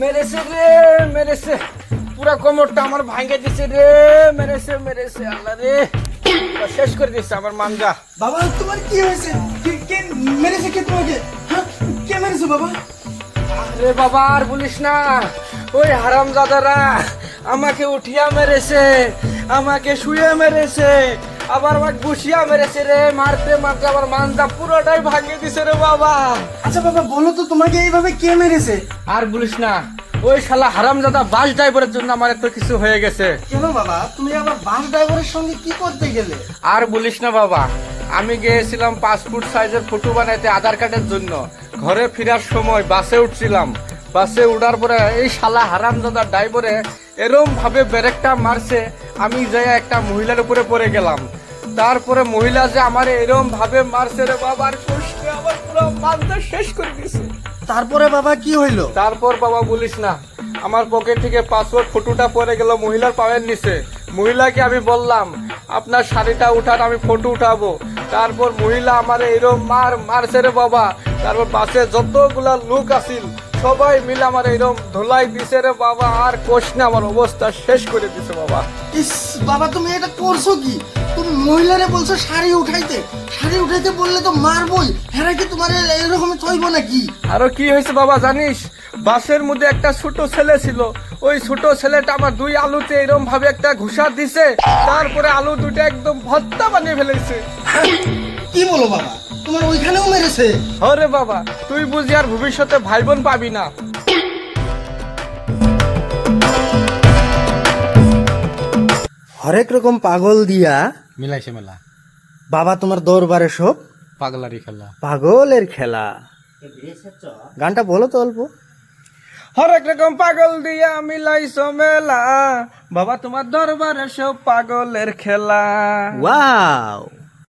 মেরেছে রে মেরেছে। পুরা কোমরটা আমার ভাঙে দিছে রে মেরেছে মেরেছে। আল্লাহ রে। শেষ করে দিচ্ছে আমার মানজা বাবা তোমার কি হয়েছে? কে কে মেরেছে কে তোমাকে? হ্যাঁ কে মেরেছে বাবা? আরে বাবা আর বলিস না। ওই হারাম দাদারা আমাকে উঠিয়া মেরেছে আমাকে শুয়ে মেরেছে। আবার আমাকে বসিয়া মেরেছে রে মারতে মারতে আমার মানটা পুরোটাই ভাঙিয়ে দিছে রে বাবা। আচ্ছা বাবা বলো তো তোমাকে এইভাবে কে মেরেছে? আর বলিস না ওই শালা হারামজাদা বাস ড্রাইভারের জন্য আমার এত কিছু হয়ে গেছে। কেন বাবা তুমি আবার বাস ড্রাইভারের সঙ্গে কি করতে গেলে? আর বলিস না বাবা আমি গিয়েছিলাম পাসপোর্ট সাইজের ফটো বানাইতে আধার কার্ডের জন্য। ঘরে ফেরার সময় বাসে উঠছিলাম। বাসে উঠার পরে এই শালা হারামজাদা ড্রাইভারে এরম ভাবে ব্রেকটা মারছে আমি যাই একটা মহিলার উপরে পড়ে গেলাম। তারপরে মহিলা যে আমার এরম ভাবে মারছে রে বাবার কষ্টে আমার পুরো মানটা শেষ করে দিয়েছে তারপরে বাবা কি হইল? তারপর বাবা বলিস না আমার পকেট থেকে পাসপোর্ট ফটোটা পড়ে গেল মহিলার পায়ের নিচে। মহিলাকে আমি বললাম আপনার শাড়িটা উঠান আমি ফটো উঠাবো। তারপর মহিলা আমার এরকম মার মারছে রে বাবা। তারপর বাসে যতগুলা লোক আসিল সবাই মিলে আমার এরকম ধোলাই দিছে রে বাবা আর কোষ না আমার অবস্থা শেষ করে দিছে বাবা। ইস বাবা তুমি এটা করছ কি? তুমি মহিলারে বলছো শাড়ি উঠাইতে? শাড়ি উঠাইতে বললে তো মারবই। হ্যাঁ কি তোমার এরকম থইব নাকি? আরও কি হয়েছে বাবা জানিস? বাসের মধ্যে একটা ছোট ছেলে ছিল। ওই ছোট ছেলেটা আমার দুই আলুতে এরকম ভাবে একটা ঘুষা দিছে। তারপরে আলু দুটো একদম ভত্তা বানিয়ে ফেলেছে। কি বলো বাবা? তোমার ওইখানেও মেরেছে? হরে বাবা তুই বুঝি আর ভবিষ্যতে ভাই বোন পাবি না। হরেক রকম পাগল দিয়া মিলাইছে মেলা। বাবা তোমার দরবারে সব পাগলারি খেলা। পাগলের খেলা। গানটা বলো তো অল্প। হরেক রকম পাগল দিয়া মিলাইছ মেলা। বাবা তোমার দরবারে সব পাগলের খেলা। ওয়াও।